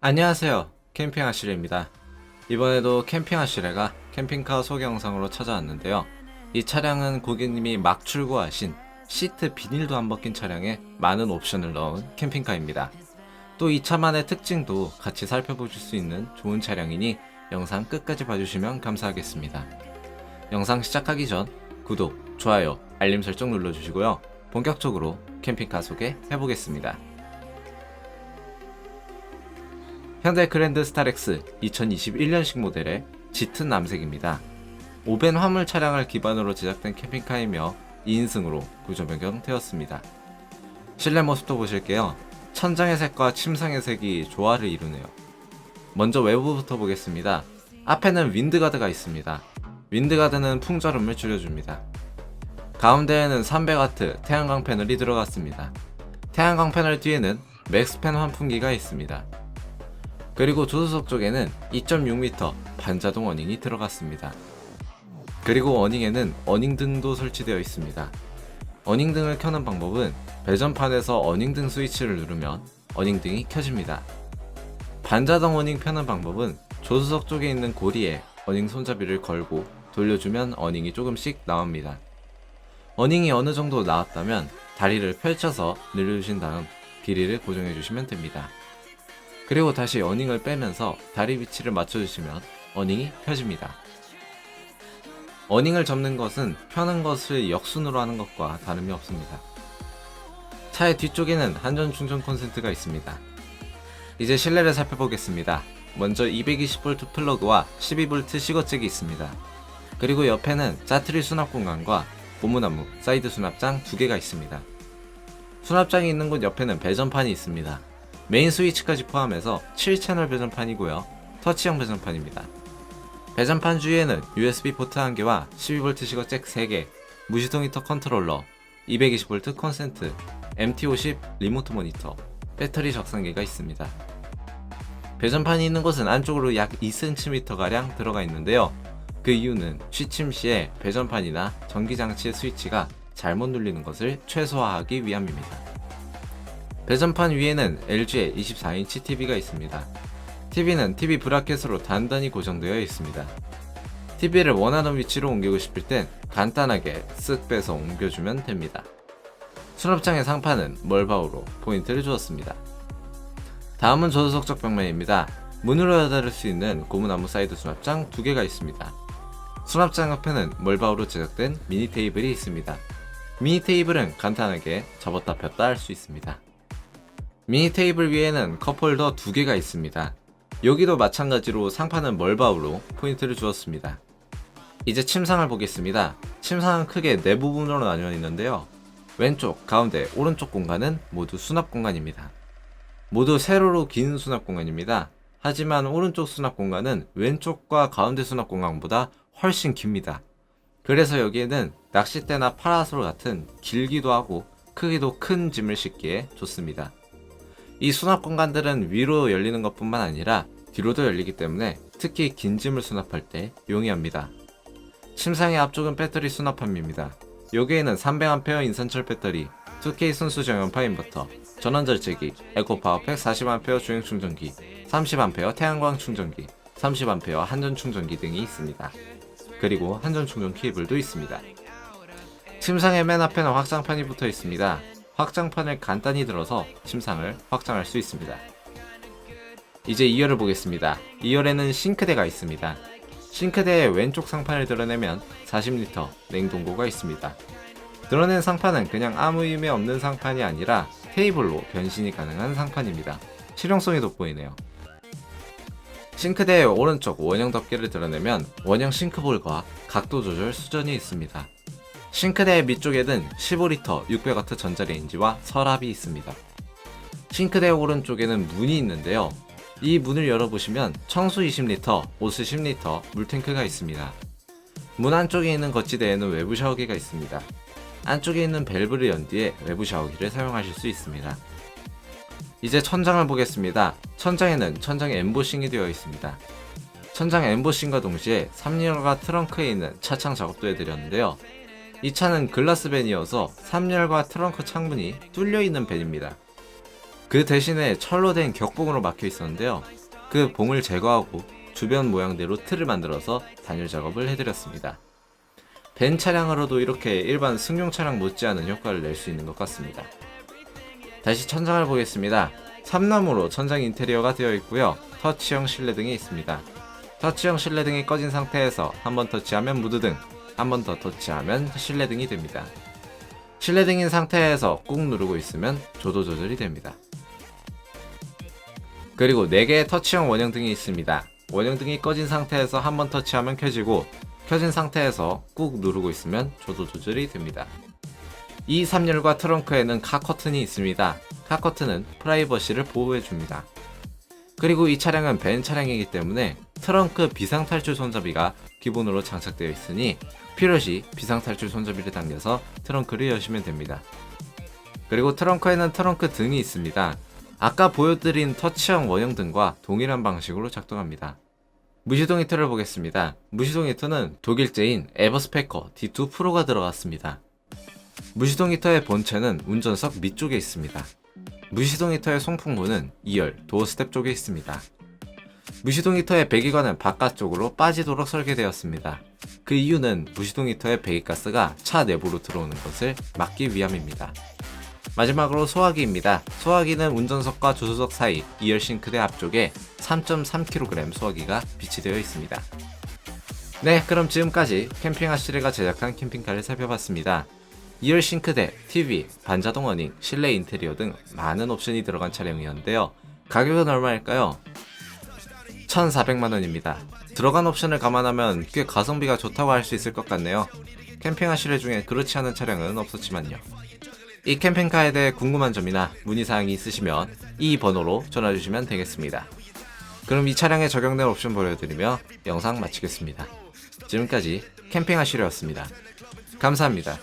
안녕하세요. 캠핑 아시레입니다. 이번에도 캠핑 아시레가 캠핑카 소개 영상으로 찾아왔는데요. 이 차량은 고객님이 막 출고하신 시트 비닐도 안 벗긴 차량에 많은 옵션을 넣은 캠핑카입니다. 또 이 차만의 특징도 같이 살펴보실 수 있는 좋은 차량이니 영상 끝까지 봐주시면 감사하겠습니다. 영상 시작하기 전 구독, 좋아요, 알림 설정 눌러주시고요. 본격적으로 캠핑카 소개 해보겠습니다. 현대 그랜드 스타렉스 2021년식 모델의 짙은 남색입니다. 오벤 화물 차량을 기반으로 제작된 캠핑카이며 2인승으로 구조 변경되었습니다. 실내 모습도 보실게요. 천장의 색과 침상의 색이 조화를 이루네요. 먼저 외부부터 보겠습니다. 앞에는 윈드가드가 있습니다. 윈드가드는 풍절음을 줄여줍니다. 가운데에는 300W 태양광 패널이 들어갔습니다. 태양광 패널 뒤에는 맥스팬 환풍기가 있습니다. 그리고 조수석 쪽에는 2.6m 반자동 어닝이 들어갔습니다. 그리고 어닝에는 어닝등도 설치되어 있습니다. 어닝등을 켜는 방법은 배전판에서 어닝등 스위치를 누르면 어닝등이 켜집니다. 반자동 어닝 펴는 방법은 조수석 쪽에 있는 고리에 어닝 손잡이를 걸고 돌려주면 어닝이 조금씩 나옵니다. 어닝이 어느 정도 나왔다면 다리를 펼쳐서 늘려주신 다음 길이를 고정해 주시면 됩니다. 그리고 다시 어닝을 빼면서 다리 위치를 맞춰주시면 어닝이 펴집니다. 어닝을 접는 것은 펴는 것을 역순으로 하는 것과 다름이 없습니다. 차의 뒤쪽에는 한전 충전 콘센트가 있습니다. 이제 실내를 살펴보겠습니다. 먼저 220V 플러그와 12V 시거잭이 있습니다. 그리고 옆에는 짜투리 수납 공간과 고무나무, 사이드 수납장 두 개가 있습니다. 수납장이 있는 곳 옆에는 배전판이 있습니다. 메인 스위치까지 포함해서 7채널 배전판이고요. 터치형 배전판입니다. 배전판 주위에는 USB 포트 1개와 12V 시거 잭 3개, 무시동 히터 컨트롤러, 220V 콘센트, MT50 리모트 모니터, 배터리 적상기가 있습니다. 배전판이 있는 곳은 안쪽으로 약 2cm가량 들어가 있는데요. 그 이유는 취침 시에 배전판이나 전기장치의 스위치가 잘못 눌리는 것을 최소화하기 위함입니다. 배전판 위에는 LG의 24인치 TV가 있습니다. TV는 TV 브라켓으로 단단히 고정되어 있습니다. TV를 원하는 위치로 옮기고 싶을 땐 간단하게 쓱 빼서 옮겨주면 됩니다. 수납장의 상판은 멀바우로 포인트를 주었습니다. 다음은 조수석적 벽면입니다. 문으로 여닫을 수 있는 고무나무 사이드 수납장 두 개가 있습니다. 수납장 옆에는 멀바우로 제작된 미니 테이블이 있습니다. 미니 테이블은 간단하게 접었다 폈다 할 수 있습니다. 미니 테이블 위에는 컵홀더 두 개가 있습니다. 여기도 마찬가지로 상판은 멀바우로 포인트를 주었습니다. 이제 침상을 보겠습니다. 침상은 크게 네 부분으로 나뉘어 있는데요. 왼쪽, 가운데, 오른쪽 공간은 모두 수납 공간입니다. 모두 세로로 긴 수납 공간입니다. 하지만 오른쪽 수납 공간은 왼쪽과 가운데 수납 공간보다 훨씬 깁니다. 그래서 여기에는 낚싯대나 파라솔 같은 길기도 하고 크기도 큰 짐을 싣기에 좋습니다. 이 수납 공간들은 위로 열리는 것뿐만 아니라 뒤로도 열리기 때문에 특히 긴 짐을 수납할 때 용이합니다. 침상의 앞쪽은 배터리 수납함입니다. 여기에는 300A 인산철 배터리, 2K 순수 정연파 인버터, 전원 절제기, 에코 파워팩 40A 주행 충전기, 30A 태양광 충전기, 30A 한전 충전기 등이 있습니다. 그리고 한전 충전 케이블도 있습니다. 침상의 맨 앞에는 확장판이 붙어 있습니다. 확장판을 간단히 들어서 침상을 확장할 수 있습니다. 이제 2열을 보겠습니다. 2열에는 싱크대가 있습니다. 싱크대의 왼쪽 상판을 드러내면 40L 냉동고가 있습니다. 드러낸 상판은 그냥 아무 의미 없는 상판이 아니라 테이블로 변신이 가능한 상판입니다. 실용성이 돋보이네요. 싱크대의 오른쪽 원형 덮개를 드러내면 원형 싱크볼과 각도 조절 수전이 있습니다. 싱크대 밑쪽에는 15L 600W 전자레인지와 서랍이 있습니다. 싱크대 오른쪽에는 문이 있는데요. 이 문을 열어보시면 청수 20L, 오스 10L 물탱크가 있습니다. 문 안쪽에 있는 거치대에는 외부 샤워기가 있습니다. 안쪽에 있는 밸브를 연 뒤에 외부 샤워기를 사용하실 수 있습니다. 이제 천장을 보겠습니다. 천장에는 천장 엠보싱이 되어 있습니다. 천장 엠보싱과 동시에 3열과 트렁크에 있는 차창 작업도 해드렸는데요. 이 차는 글라스 밴이어서 3열과 트렁크 창문이 뚫려 있는 밴입니다. 그 대신에 철로 된 격봉으로 막혀 있었는데요. 그 봉을 제거하고 주변 모양대로 틀을 만들어서 단열 작업을 해드렸습니다. 벤 차량으로도 이렇게 일반 승용 차량 못지않은 효과를 낼 수 있는 것 같습니다. 다시 천장을 보겠습니다. 삼나무로 천장 인테리어가 되어 있고요. 터치형 실내등이 있습니다. 터치형 실내등이 꺼진 상태에서 한번 터치하면 무드등, 한 번 더 터치하면 실내등이 됩니다. 실내등인 상태에서 꾹 누르고 있으면 조도 조절이 됩니다. 그리고 4개의 터치형 원형등이 있습니다. 원형등이 꺼진 상태에서 한 번 터치하면 켜지고 켜진 상태에서 꾹 누르고 있으면 조도 조절이 됩니다. 이 3열과 트렁크에는 카커튼이 있습니다. 카커튼은 프라이버시를 보호해줍니다. 그리고 이 차량은 벤 차량이기 때문에 트렁크 비상탈출 손잡이가 기본으로 장착되어 있으니 필요시 비상탈출 손잡이를 당겨서 트렁크를 여시면 됩니다. 그리고 트렁크에는 트렁크 등이 있습니다. 아까 보여드린 터치형 원형 등과 동일한 방식으로 작동합니다. 무시동 히터를 보겠습니다. 무시동 히터는 독일제인 에버스페커 D2 프로가 들어갔습니다. 무시동 히터의 본체는 운전석 밑쪽에 있습니다. 무시동 히터의 송풍구는 2열 도어 스텝 쪽에 있습니다. 무시동 히터의 배기관은 바깥쪽으로 빠지도록 설계되었습니다. 그 이유는 무시동 히터의 배기가스가 차 내부로 들어오는 것을 막기 위함입니다. 마지막으로 소화기입니다. 소화기는 운전석과 조수석 사이 2열 싱크대 앞쪽에 3.3kg 소화기가 비치되어 있습니다. 네, 그럼 지금까지 캠핑 아시레가 제작한 캠핑카를 살펴봤습니다. 2열 싱크대, TV, 반자동 어닝, 실내 인테리어 등 많은 옵션이 들어간 차량이었는데요. 가격은 얼마일까요? 1,400만원입니다. 들어간 옵션을 감안하면 꽤 가성비가 좋다고 할 수 있을 것 같네요. 캠핑 아시레 중에 그렇지 않은 차량은 없었지만요. 이 캠핑카에 대해 궁금한 점이나 문의사항이 있으시면 이 번호로 전화주시면 되겠습니다. 그럼 이 차량에 적용된 옵션 보여드리며 영상 마치겠습니다. 지금까지 캠핑 아시레였습니다. 감사합니다.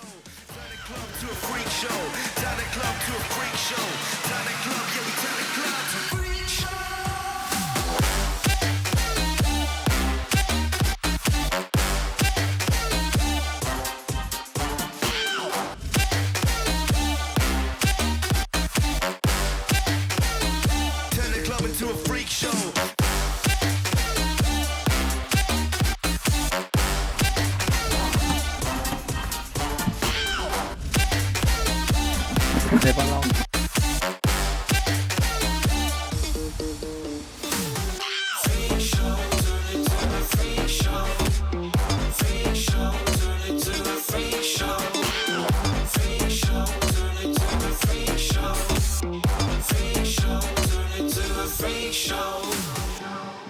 de palabras.